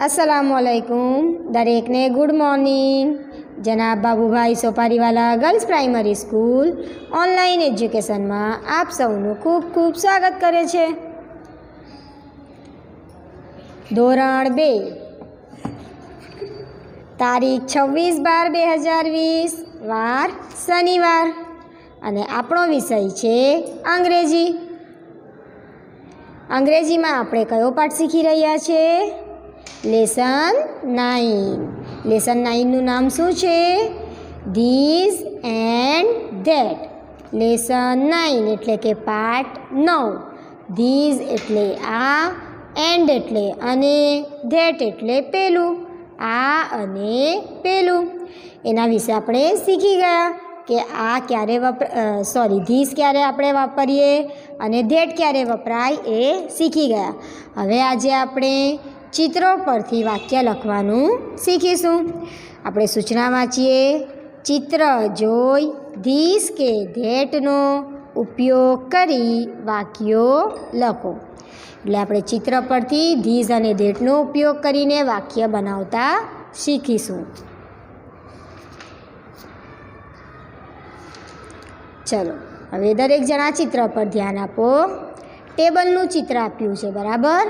અસલામુઅલૈકુમ દરેકને good morning જનાબ Babubhai Sopariwala girls primary school online એજ્યુકેશનમાં આપ સૌનું ખૂબ ખૂબ સ્વાગત કરે છે. ધોરણ બે. તારીખ છવ્વીસ બાર બે હજાર વીસ, વાર શનિવાર. અને આપણો વિષય છે અંગ્રેજી. અંગ્રેજીમાં આપણે કયો પાઠ શીખી રહ્યા છે? Lesson nine. લેસન નાઇનનું નામ શું છે? This and that. Lesson nine એટલે કે પાઠ નવ. ધીઝ એટલે આ, એન્ડ એટલે અને, ધેટ એટલે પેલું, આ અને પેલું. એના વિશે આપણે શીખી ગયા. કે આ ક્યારે વપરા સોરી ધીસ ક્યારે આપણે વાપરીએ અને ધેટ ક્યારે વપરાય એ શીખી ગયા. હવે આજે આપણે ચિત્રો પરથી વાક્ય લખવાનું શીખીશું. આપણે સૂચના વાંચીએ. ચિત્ર જોઈ, ધીસ કે ધેટનો ઉપયોગ કરી વાક્યો લખો. એટલે આપણે ચિત્ર પરથી ધીઝ અને ધેટનો ઉપયોગ કરીને વાક્ય બનાવતા શીખીશું. ચલો, હવે દરેક જણા ચિત્ર પર ધ્યાન આપો. ટેબલનું ચિત્ર આપ્યું છે, બરાબર?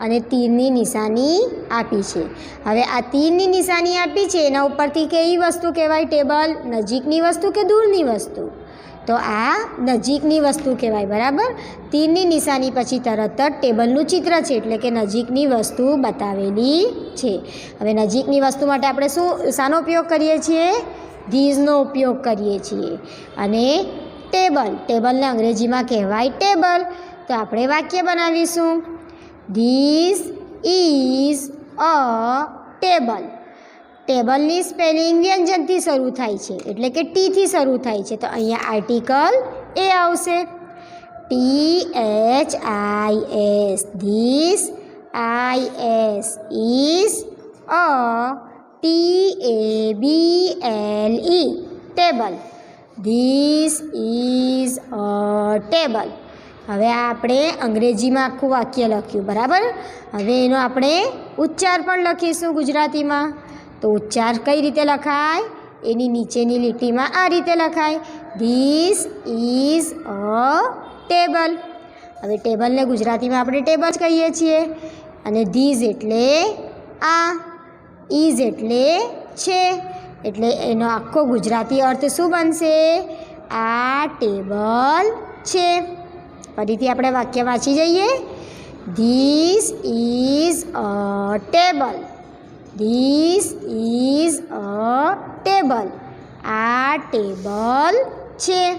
અને તીરની નિશાની આપી છે. હવે આ તીરની નિશાની આપી છે, એના ઉપરથી કેવી વસ્તુ કહેવાય? ટેબલ? નજીકની વસ્તુ કે દૂરની વસ્તુ? તો આ નજીકની વસ્તુ કહેવાય, બરાબર? તીરની નિશાની પછી તરત જ ટેબલનું ચિત્ર છે, એટલે કે નજીકની વસ્તુ બતાવેલી છે. હવે નજીકની વસ્તુ માટે આપણે શું, શાનો ઉપયોગ કરીએ છીએ? ધીઝનો ઉપયોગ કરીએ છીએ. અને ટેબલ ટેબલને અંગ્રેજીમાં કહેવાય ટેબલ તો આપણે વાક્ય બનાવીશું. ધીસ ઇઝ અ ટેબલ ટેબલની સ્પેલિંગ વ્યંજનથી શરૂ થાય છે. એટલે કે ટીથી શરૂ થાય છે. તો અહીંયા આર્ટિકલ એ આવશે. T H I S this I S is a T A B L E table this is a table હવે આપણે અંગ્રેજીમાં આખું વાક્ય લખ્યું, બરાબર? હવે એનો આપણે ઉચ્ચાર પણ લખીશું ગુજરાતીમાં. તો ઉચ્ચાર કઈ રીતે લખાય? એની નીચેની લીટીમાં આ રીતે લખાય. ધીસ ઇઝ અ ટેબલ હવે ટેબલને ગુજરાતીમાં આપણે ટેબલ કહીએ છીએ. અને ધીઝ એટલે આ. ઇઝ એટલે છે. એટલે એનો આખો ગુજરાતી અર્થ શું બનશે? આ ટેબલ છે. ફરીથી આપણે વાક્ય વાંચી જઈએ. This is a table this is a table આ ટેબલ છે.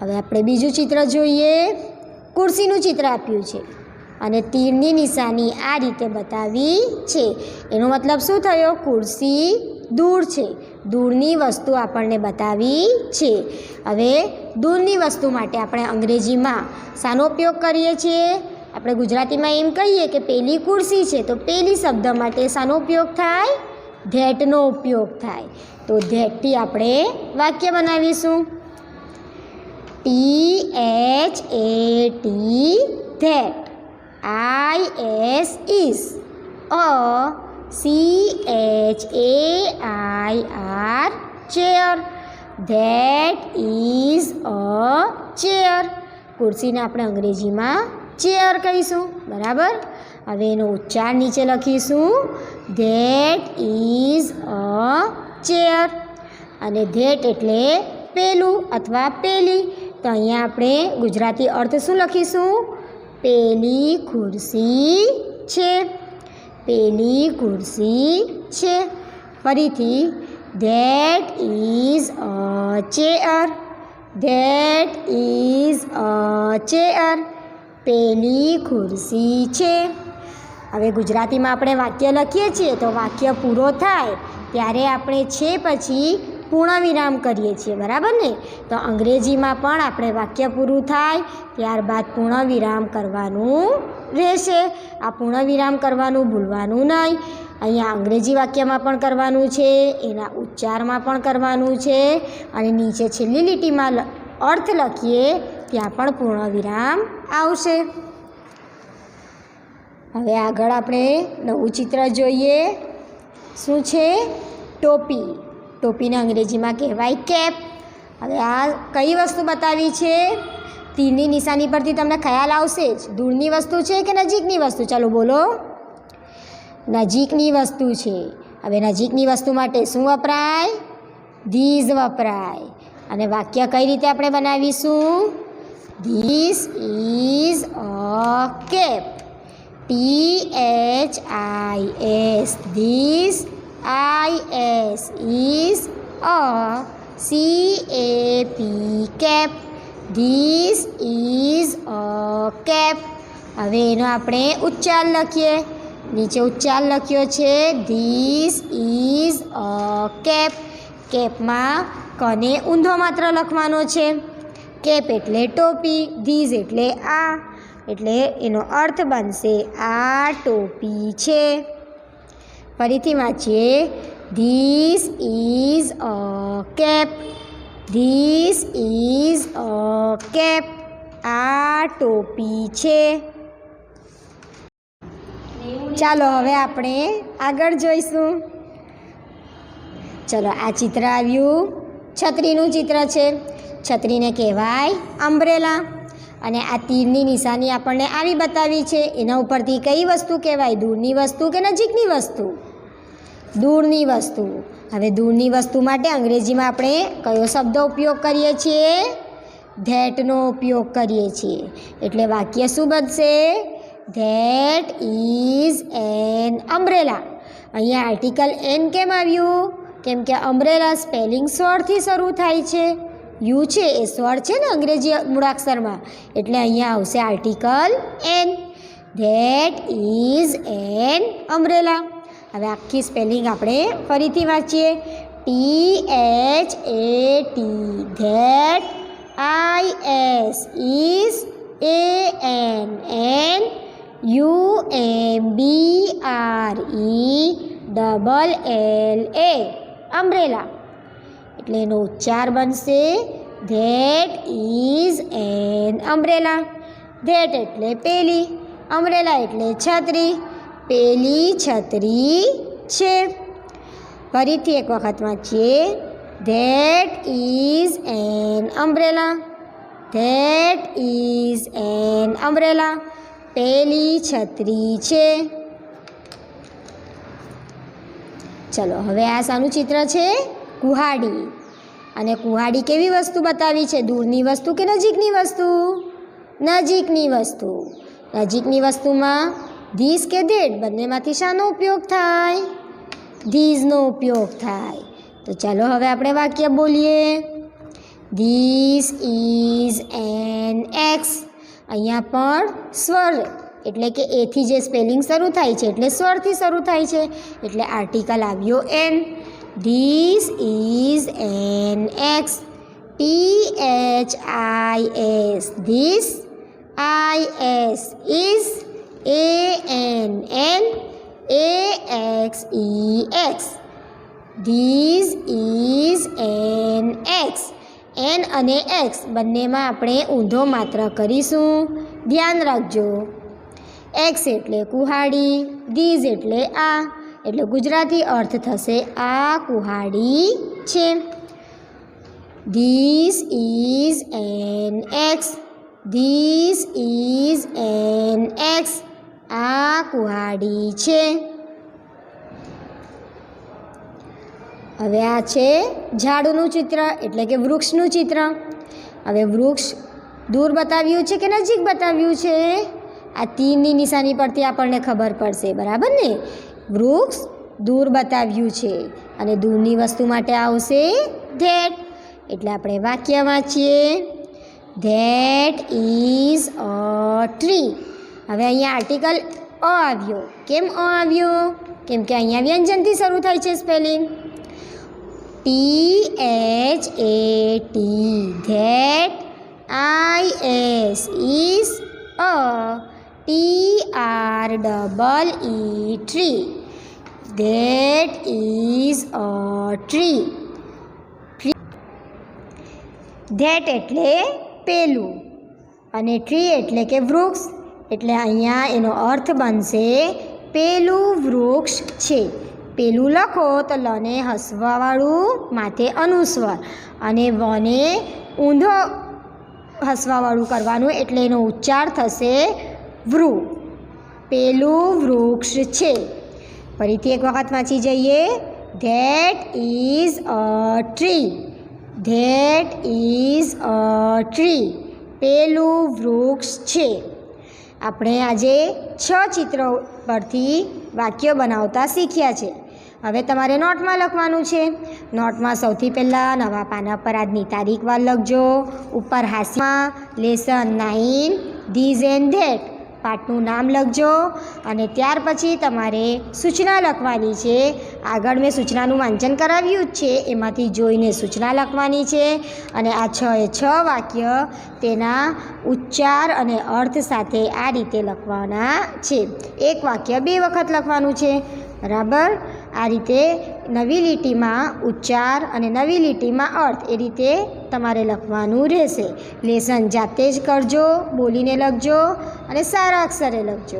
હવે આપણે બીજું ચિત્ર જોઈએ. ખુરશીનું ચિત્ર આપ્યું છે. અને તીરની નિશાની આ રીતે બતાવી છે. એનો મતલબ શું થયો? ખુરશી દૂર છે. દૂરની વસ્તુ આપણને બતાવી છે. હવે દૂરની વસ્તુ માટે આપણે અંગ્રેજીમાં શાનો ઉપયોગ કરીએ છીએ? આપણે ગુજરાતીમાં એમ કહીએ કે પેલી ખુરશી છે તો પેલી શબ્દ માટે શાનો ઉપયોગ થાય? ધેટનો ઉપયોગ થાય. તો ધેટથી આપણે વાક્ય બનાવીશું. T H A T that. I S is a C H A I R chair that is a chair ખુરશીને આપણે અંગ્રેજીમાં ચેર કહીશું. બરાબર? હવે એનો ઉચ્ચાર નીચે લખીશું. ધેટ ઇઝ અ ચેર અને ધેટ એટલે પેલું અથવા પેલી તો અહીંયા આપણે ગુજરાતી અર્થ શું લખીશું? પેલી ખુરશી છે, પેલી ખુરશી છે. ફરીથી that is a chair that is a chair પેલી ખુરશી છે. હવે ગુજરાતીમાં આપણે વાક્ય લખીએ છીએ, તો વાક્ય પૂરો થાય. ત્યારે આપણે છે પછી પૂર્ણ વિરામ કરીએ છીએ, બરાબર ને? તો અંગ્રેજીમાં પણ આપણે વાક્ય પૂરું થાય, ત્યારબાદ પૂર્ણ વિરામ કરવાનું રહેશે. આ પૂર્ણ વિરામ કરવાનું ભૂલવાનું નહીં. અહીંયા અંગ્રેજી વાક્યમાં પણ કરવાનું છે, એના ઉચ્ચારમાં પણ કરવાનું છે, અને નીચે છેલ્લી લીટીમાં અર્થ લખીએ, ત્યાં પણ પૂર્ણ વિરામ આવશે. હવે આગળ આપણે નવું ચિત્ર જોઈએ. શું છે? ટોપી. ટોપીને અંગ્રેજીમાં કહેવાય કેપ. હવે આ કઈ વસ્તુ બતાવી છે? તીરની નિશાની પરથી તમને ખ્યાલ આવશે જ. દૂરની વસ્તુ છે કે નજીકની વસ્તુ? ચાલો બોલો. નજીકની વસ્તુ છે. હવે નજીકની વસ્તુ માટે શું વપરાય? ધીઝ વપરાય. અને વાક્ય કઈ રીતે આપણે બનાવીશું? This is a cap. T H I S. This a C A P cap this is a cap હવે એનો આપણે ઉચ્ચાર લખીએ. નીચે ઉચ્ચાર લખ્યો છે ધીસ ઇઝ અ કેપ કેપમાં કને ઊંધો માત્ર લખવાનો છે? કેપ એટલે ટોપી ધીઝ એટલે આ. એટલે એનો અર્થ બનશે, આ ટોપી છે. ફરીથી વાંચીએ. This is a cap this is a cap આ ટોપી છે. ચાલો હવે આપણે આગળ જોઈશું. ચલો, આ ચિત્ર આવ્યું. છત્રીનું ચિત્ર છે. છત્રીને કહેવાય અમ્બ્રેલા અને આ તીરની નિશાની આપણને આવી બતાવી છે. એના ઉપરથી કઈ વસ્તુ કહેવાય? દૂરની વસ્તુ કે નજીકની વસ્તુ? દૂરની વસ્તુ. હવે દૂરની વસ્તુ માટે અંગ્રેજીમાં આપણે કયો શબ્દ ઉપયોગ કરીએ છીએ? ધેટનો ઉપયોગ કરીએ છીએ. એટલે વાક્ય શું બનશે? That is an umbrella. અહીંયા આર્ટિકલ એન કેમ આવ્યું? કેમ કે અમ્બ્રેલા સ્પેલિંગ સ્વરથી શરૂ થાય છે. યુ છે, એ સ્વર છે ને અંગ્રેજી મૂળાક્ષરમાં. એટલે અહીંયા આવશે article an. That is an umbrella. હવે આખી સ્પેલિંગ આપણે ફરીથી વાંચીએ T H A T that I S is A N an U M B R E double L A umbrella એટલે એનો ઉચ્ચાર બનશે that is an umbrella that એટલે પેલી અમ્બ્રેલા એટલે છત્રી પેલી છત્રી છે. ફરીથી એક વખત વાંચીએ. That is an umbrella that is an umbrella પેલી છત્રી છે. ચલો, હવે આ શાનું ચિત્ર છે કુહાડી. અને કુહાડી કેવી વસ્તુ બતાવી છે? દૂરની વસ્તુ કે નજીકની વસ્તુ? નજીકની વસ્તુ. નજીકની વસ્તુમાં ધીસ કે ધેટ બંનેમાંથી શાનો ઉપયોગ થાય? ધીઝનો ઉપયોગ થાય. તો ચાલો હવે આપણે વાક્ય બોલીએ. ધીસ ઇઝ એન એક્સ અહીંયા પણ સ્વર. એટલે કે એથી જે સ્પેલિંગ શરૂ થાય છે, એટલે સ્વરથી શરૂ થાય છે, એટલે આર્ટિકલ આવ્યો an this is an axe T H I S this I S is A N an A X E axe this is an axe an અને એક્સ બંનેમાં આપણે ઊંધો માત્ર કરીશું. ધ્યાન રાખજો. એક્સ એટલે કુહાડી ધીઝ એટલે આ. એટલે ગુજરાતી અર્થ થશે આ કુહાડી છે. This is an axe this is an axe આ કુહાડી છે. હવે આ છે ઝાડનું ચિત્ર, એટલે કે વૃક્ષનું ચિત્ર. હવે વૃક્ષ દૂર બતાવ્યું છે કે નજીક બતાવ્યું છે? આ તીરની નિશાની પરથી આપણને ખબર પડશે, બરાબર ને? વૃક્ષ દૂર બતાવ્યું છે અને દૂરની વસ્તુ માટે આવશે ધેટ. એટલે આપણે વાક્ય વાંચીએ. That is a tree. હવે અહીંયા આર્ટિકલ અ આવ્યો. કેમ અ આવ્યો? કેમ કે અહીંયા વ્યંજનથી શરૂ થાય છે spelling T H A T that I S is a. T R double E tree. That is a tree. That એટલે પેલું. અને ટ્રી એટલે કે વૃક્ષ. એટલે અહીંયા એનો અર્થ બનશે પેલું વૃક્ષ છે. પેલું લખો તો લને હસવાવાળું માથે અનુસ્વાર અને વને ઊંધો હસવાવાળું કરવાનું એટલે એનો ઉચ્ચાર થશે વૃ. પેલું વૃક્ષ છે. ફરીથી એક વખત વાંચી જઈએ. That is a tree. That is a tree. પેલું વૃક્ષ છે. આપણે આજે છ ચિત્રો પરથી વાક્યો બનાવતા શીખ્યા છે. હવે તમારે નોટમાં લખવાનું છે. નોટમાં સૌથી પહેલાં નવા પાના પર આજની તારીખવાર લખજો. ઉપર હાસ્યમાં, lesson nine, this and that. પાઠનું નામ લખજો અને ત્યાર પછી તમારે સૂચના લખવાની છે. આગળ મેં સૂચનાનું વાંચન કરાવ્યું જ છે. એમાંથી જોઈને સૂચના લખવાની છે અને આ છ એ છ વાક્ય તેના ઉચ્ચાર અને અર્થ સાથે આ રીતે લખવાના છે. એક વાક્ય બે વખત લખવાનું છે. બરાબર? આ રીતે નવી લીટીમાં ઉચ્ચાર અને નવી લીટીમાં અર્થ એ રીતે તમારે લખવાનું રહેશે. લેસન જાતે જ કરજો, બોલીને લખજો અને સારા અક્ષરે લખજો.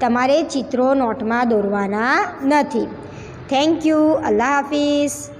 તમારે ચિત્રો નોટમાં દોરવાના નથી. થેન્ક યુ અલ્લાહ હાફિઝ.